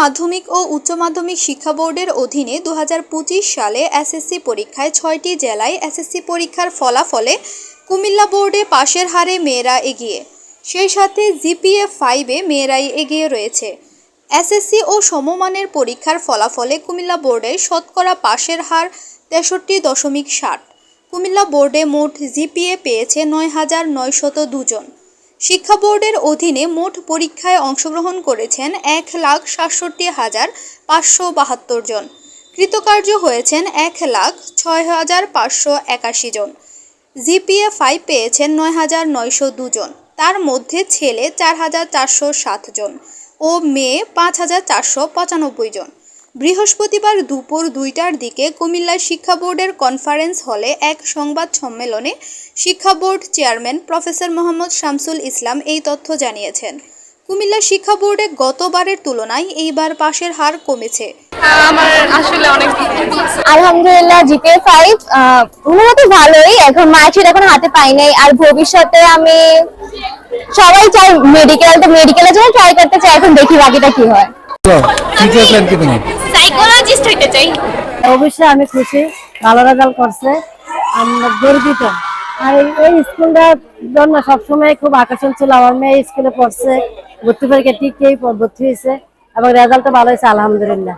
মাধ্যমিক ও উচ্চ মাধ্যমিক শিক্ষা বোর্ডের অধীনে দু হাজার পঁচিশ সালে এসএসসি পরীক্ষায় ছয়টি জেলায় এসএসসি পরীক্ষার ফলাফলে কুমিল্লা বোর্ডে পাশের হারে মেয়েরা এগিয়ে। সেই সাথে জিপিএ ফাইভে মেয়েরাই এগিয়ে রয়েছে। এসএসসি ও সমমানের পরীক্ষার ফলাফলে কুমিল্লা বোর্ডে শতকরা পাশের হার তেষট্টি দশমিক ষাট। কুমিল্লা বোর্ডে মোট জিপিএ পেয়েছে নয় হাজার নয়শত দুজন। শিক্ষা বোর্ডের অধীনে মোট পরীক্ষায় অংশগ্রহণ করেছেন এক লাখ সাতষট্টি হাজার পাঁচশো বাহাত্তর জন। কৃতকার্য হয়েছেন এক লাখ ছয় হাজার পাঁচশো একাশি জন। জিপিএ ফাইভ পেয়েছেন নয় হাজার নয়শো দুজন তার মধ্যে ছেলে চার হাজার চারশো সাত জন ও মেয়ে পাঁচ হাজার চারশো পঁচানব্বই জন। বৃহস্পতিবার দুপুর দুইটার দিকে কুমিল্লা শিক্ষা বোর্ডের কনফারেন্স হলে এক সংবাদ সম্মেলনে শিক্ষা board chairman professor Mohammad Shamsul Islam এই তথ্য জানিয়েছেন। কুমিল্লা শিক্ষা বোর্ডে গতবারের তুলনায় এইবার পাশের হার কমেছে। আমার আসলে অনেক আলহামদুলিল্লাহ জিপে ফাইভ মোটামুটি ভালোই। এখন মার্কশিট এখন হাতে পাই নাই। আর ভবিষ্যতে আমি সবাই চাই মেডিকেল তো মেডিকেলের জন্য ট্রাই করতে চাই। এখন দেখি বাকিটা কি হয়। ফিউচার প্ল্যান কি তোমার সাইকোলজিস্ট হইতে চাই। অবশ্যই আমি খুশি ভালো রেজাল্ট করছে আমরা গর্বিত। আর এই- এই স্কুলটার জন্য সবসময় খুব আকর্ষণ ছিল আমার মেয়ে স্কুলে পড়ছে ভর্তি পরীক্ষা ঠিক ভর্তি হয়েছে এবং রেজাল্টও ভালো হয়েছে আলহামদুলিল্লাহ।